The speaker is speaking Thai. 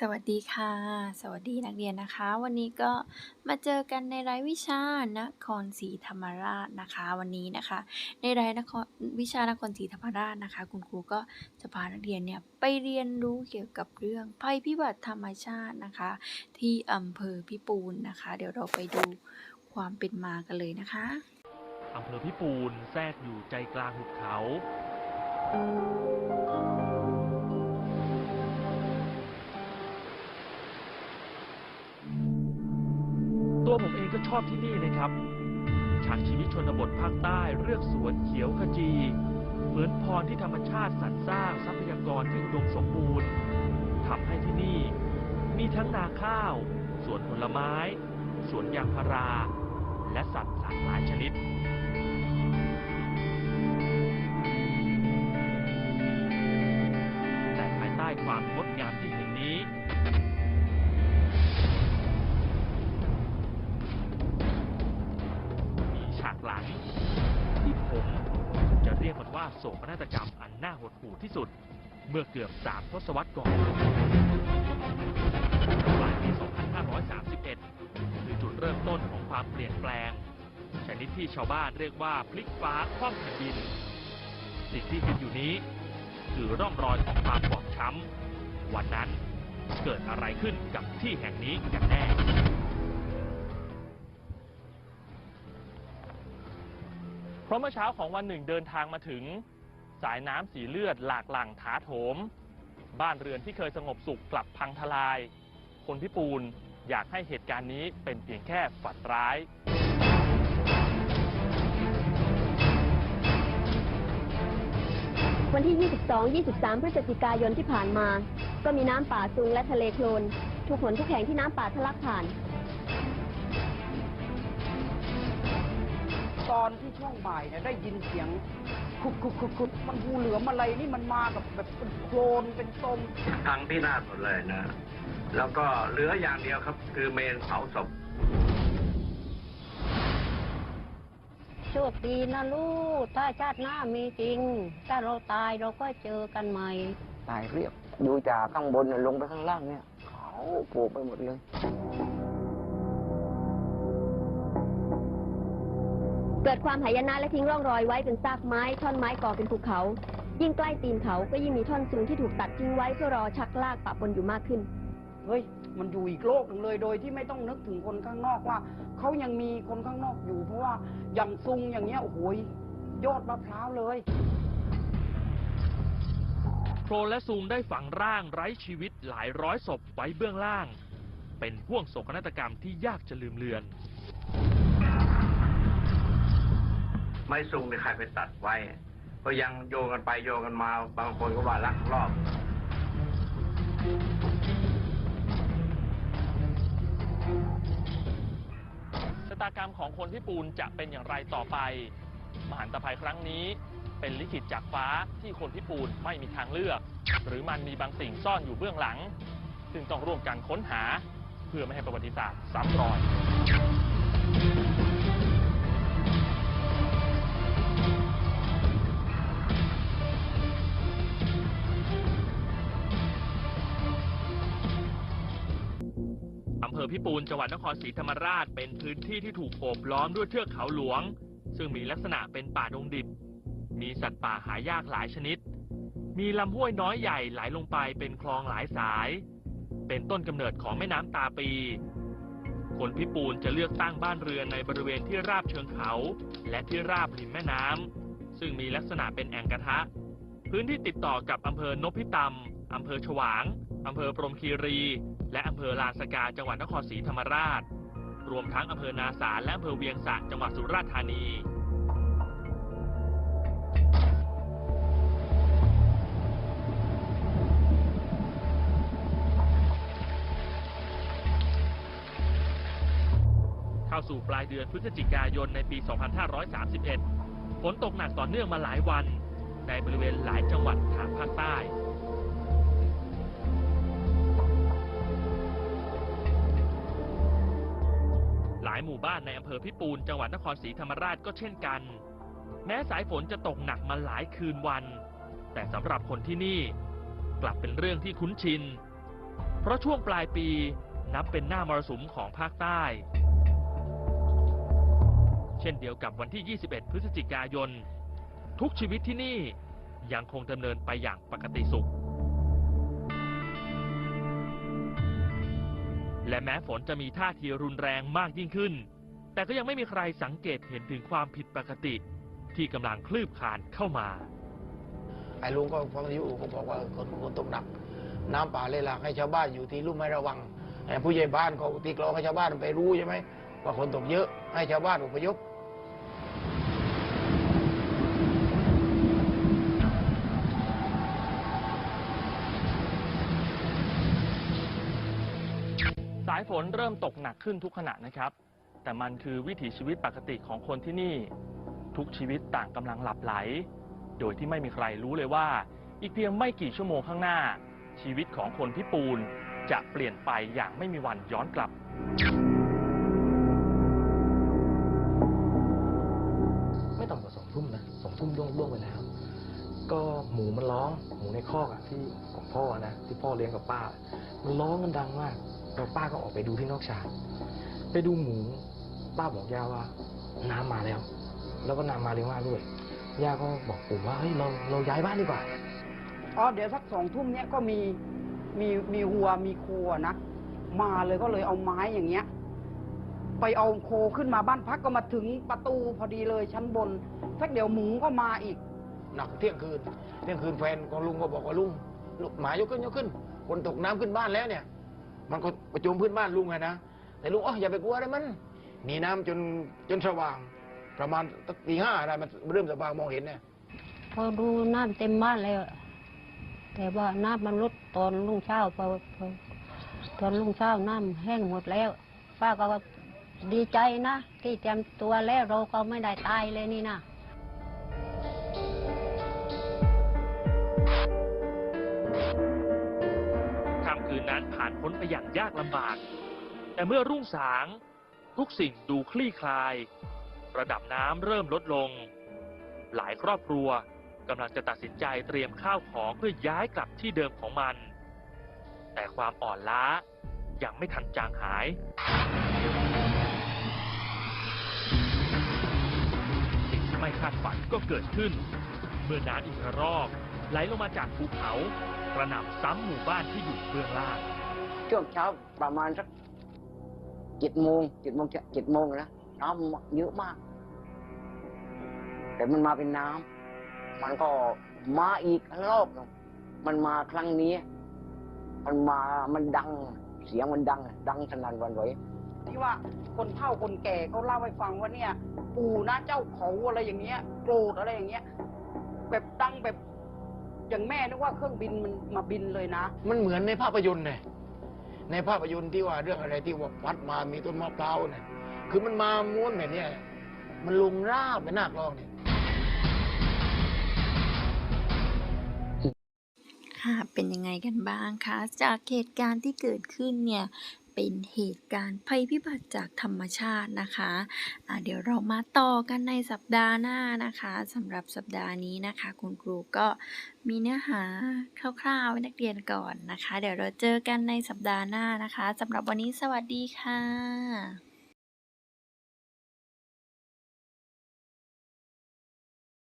สวัสดีค่ะ สวัสดีนักเรียนนะคะ วันนี้ก็มาเจอกันในรายวิชานครศรีธรรมราชนะคะ วันนี้นะคะ ในรายนครวิชานครศรีธรรมราชนะคะ คุณครูก็จะพานักเรียนเนี่ยไปเรียนรู้เกี่ยวกับเรื่องภัยพิบัติธรรมชาตินะคะ ที่อำเภอพิปูนนะคะ เดี๋ยวเราไปดูความเป็นมากันเลยนะคะอำเภอพิปูนแทรกอยู่ใจกลางหุบเขา ตัวผมเองก็ชอบที่นี่เลยครับ ฉากชีวิตชนบทภาคใต้เรือกสวนเขียวขจี เหมือนพรที่ธรรมชาติสรรสร้างทรัพยากรที่อุดมสมบูรณ์ทำให้ที่นี่ มีทั้งนาข้าว สวนผลไม้ สวนยางพารา และสัตว์หลากหลายชนิด ว่าโศกนาฏกรรมอันน่าหดหู่ที่สุด เมื่อเกือบสามทศวรรษก่อนปลายปี 2531 คือจุดเริ่มต้นของความเปลี่ยนแปลง ชนิดที่ชาวบ้านเรียกว่าพลิกฟ้าคว่ำแผ่นดิน สิ่งที่เห็นอยู่นี้ คือร่องรอยของความบอบช้ำ วันนั้นเกิดอะไรขึ้นกับที่แห่งนี้กันแน่ ราะเมื่อเช้าของวันหนึ่งเดินทางมาถึงสายน้ำสีเลือดหลากหลั่งถาโถม บ้านเรือนที่เคยสงบสุขกลับพังทลาย คนพิปูนอยากให้เหตุการณ์นี้เป็นเพียงแค่ฝันร้ายวันที่ 22 23 พฤศจิกายนที่ผ่านมา ก็มีน้ำป่าซุงและทะเลโคลนทุกหนทุกแห่งที่น้ำป่าทะลักผ่าน ตอนที่ช่วงบ่ายเนี่ยได้ยินเสียงขุดขุดขุดขุดมันงูเหลือมอะไรนี่มันมากับแบบเป็นโคลนเป็นตมทั้งที่นาศหมดเลยนะ แล้วก็เหลืออย่างเดียวครับ คือเมนเผาศพโชคดีนะลูก ถ้าชาติหน้ามีจริง ถ้าเราตายเราก็เจอกันใหม่ ตายเรียบ ดูจากข้างบนน่ะลงไปข้างล่างเนี่ยเขาโผล่ไปหมดเลย เกิดความหายนะและทิ้งร่องรอยไว้เป็นซากไม้ ท่อนไม้ก่อเป็นภูเขา ยิ่งใกล้ตีนเขาก็ยิ่งมีท่อนสูงที่ถูกตัดทิ้งไว้เพื่อรอชักลากปะปนอยู่มากขึ้น เฮ้ย มันอยู่อีกโลกหนึ่งเลยโดยที่ไม่ต้องนึกถึงคนข้างนอกว่าเขายังมีคนข้างนอกอยู่ เพราะว่าอย่างซุงอย่างเงี้ยโอ้โหยยอดมะพร้าวเลยโครนและซูมได้ฝังร่างไร้ชีวิตหลายร้อยศพไว้เบื้องล่าง เป็นห่วงโศกนาฏกรรมที่ยากจะลืมเลือน ไม้ซุงในใครไปตัดไว้ ก็ยังโยงกันไปโยงกันมา บางคนก็ว่าลักลอบชะตากรรมของคนพิปูนจะเป็นอย่างไรต่อไป มหันตภัยครั้งนี้เป็นลิขิตจากฟ้าที่คนพิปูนไม่มีทางเลือก หรือมันมีบางสิ่งซ่อนอยู่เบื้องหลัง ซึ่งต้องร่วมกันค้นหา เพื่อไม่ให้ประวัติศาสตร์ซ้ำรอย อำเภอพิปูนจังหวัดนครศรีธรรมราช เป็นพื้นที่ที่ถูกโอบล้อมด้วยเทือกเขาหลวง ซึ่งมีลักษณะเป็นป่าดงดิบ มีสัตว์ป่าหายากหลายชนิด มีลำห้วยน้อยใหญ่ไหลลงไปเป็นคลองหลายสาย เป็นต้นกำเนิดของแม่น้ำตาปี คนพิปูนจะเลือกตั้งบ้านเรือนในบริเวณที่ราบเชิงเขา และที่ราบริมแม่น้ำซึ่งมีลักษณะเป็นแอ่งกระทะ พื้นที่ติดต่อกับอำเภอนพิตำอำเภอฉวาง อำเภอพรมคีรี และอำเภอลานสกาจังหวัดนครศรีธรรมราช รวมทั้งอำเภอนาสาและอำเภอเวียงสะจังหวัดสุราษฎร์ธานีเข้าสู่ปลายเดือนพฤศจิกายนในปี 2531 ฝนตกหนักต่อเนื่องมาหลายวัน ในบริเวณหลายจังหวัดทางภาคใต้ มู่บ้านในอำเภอพิปูนจังหวัดนครศรีธรรมราชก็เช่นกัน แม้สายฝนจะตกหนักมาหลายคืนวัน แต่สำหรับคนที่นี่ กลับเป็นเรื่องที่คุ้นชิน เพราะช่วงปลายปีนับเป็นหน้ามรสุมของภาคใต้ เช่นเดียวกับวันที่ 21 พฤศจิกายน ทุกชีวิตที่นี่ยังคงดำเนินไปอย่างปกติสุข และแม้ฝนจะมีท่าทีรุนแรงมากยิ่งขึ้น แต่ก็ยังไม่มีใครสังเกตเห็นถึงความผิดปกติ ที่กำลังคลืบคลานเข้ามา ไอ้ลุงก็ฟังอยู่ก็บอกว่าคนคนตกหนัก น้ำป่าเลยหลากให้ชาวบ้านอยู่ที่ลุ่มไม่ระวังไอ้ผู้ใหญ่บ้านเขาตีกลองให้ชาวบ้านไปรู้ใช่ไหมว่าคนตกเยอะให้ชาวบ้านอพยพายฝนเริ่มตกหนักขึ้นทุกขณะนะครับ แต่มันคือวิถีชีวิตปกติของคนที่นี่ ทุกชีวิตต่างกำลังหลับไหล โดยที่ไม่มีใครรู้เลยว่า อีกเพียงไม่กี่ชั่วโมงข้างหน้า ชีวิตของคนพิปูนจะเปลี่ยนไปอย่างไม่มีวันย้อนกลับ ไม่ต่ำกว่าสองทุ่มนะสองทุ่มล่วงล่วงไปแล้ว ก็หมูมันร้องหมูในคอกอะที่ของพ่อนะที่พ่อเลี้ยงกับป้า มันร้องกันดังมาก แล้วป้าก็ออกไปดูที่นอกฉากไปดูหมู ป้าบอกย่าว่า น้ำมาแล้ว แล้วก็น้ำมาเร็วมากด้วยย่าก็บอกปู่ว่าเฮ้ยเราเราย้ายบ้านดีกว่าอ๋อเดี๋ยวสักสองทุ่มเนี้ยก็มีมีมีวัวมีโคอะนะมาเลยก็เลยเอาไม้อย่างเงี้ย ไปเอาโคขึ้นมาบ้านพักก็มาถึงประตูพอดีเลยชั้นบนสักเดี๋ยวหมูก็มาอีก หนักเที่ยงคืนเที่ยงคืนแฟนของลุงก็บอกว่าลุงลุงหมายกขึ้นยกขึ้นคนตกน้ำขึ้นบ้านแล้วเนี่ย มันก็ประจมพื้นบ้านลุงไงนะแต่ลุงอ๋ออย่าไปกลัวเลยมันหนีน้ำจนจนสว่าง ประมาณสักตีห้าอะไรมันเริ่มสว่างมองเห็นเนี่ยพอดูน้ำเต็มบ้านแล้วแต่ว่าน้ำมันลดตอนรุ่งเช้าพอพอตอนรุ่งเช้าน้ำแห้งหมดแล้วป้าก็ดีใจนะ ที่เตรียมตัวแล้วเราก็ไม่ได้ตายเลยนี่นะ นนั้นผ่านพ้นไปอย่างยากลำบาก แต่เมื่อรุ่งสาง ทุกสิ่งดูคลี่คลาย ระดับน้ำเริ่มลดลง หลายครอบครัวกำลังจะตัดสินใจเตรียมข้าวของเพื่อย้ายกลับที่เดิมของมัน แต่ความอ่อนล้ายังไม่ทันจางหาย สิ่งที่ไม่คาดฝันก็เกิดขึ้น เมื่อน้ำอีกระรอกไหลลงมาจากภูเขา กระหน่ำซ้ำหมู่บ้านที่อยู่เบื้องล่าง ช่วงเช้าประมาณสักเจ็ดโมงเจ็ดโมงเจ็ดโมงนะน้ำเยอะมาก แต่มันมาเป็นน้ำมันก็มาอีกรอบหนึ่งมันมาครั้งนี้ มันมามันดังเสียงมันดัง ดังสนั่นหวันไหวที่ว่าคนเฒ่าคนแก่เขาเล่าให้ฟังว่าเนี่ย ปู่นะเจ้าเขาอะไรอย่างเงี้ยโกรธอะไรอย่างเงี้ย แบบดังแบบ อย่างแม่นึกว่าเครื่องบินมันมาบินเลยนะ มันเหมือนในภาพยนตร์เนี่ยในภาพยนตร์ที่ว่าเรื่องอะไรที่ว่าพัดมามีต้นมะพร้าวเนี่ยคือมันมาม้วนแบบเนี้ยมันลงราบไปหน้ากลองเนี่ยค่ะเป็นยังไงกันบ้างคะ จากเหตุการณ์ที่เกิดขึ้นเนี่ย เป็นเหตุการณ์ภัยพิบัติจากธรรมชาตินะคะะเดี๋ยวเรามาต่อกันในสัปดาห์หน้านะคะสำหรับสัปดาห์นี้นะคะ คุณครูก็มีเนื้อหาคร่าวๆให้นักเรียนก่อนนะคะ เดี๋ยวเราเจอกันในสัปดาห์หน้านะคะสำหรับวันนี้สวัสดีค่ะ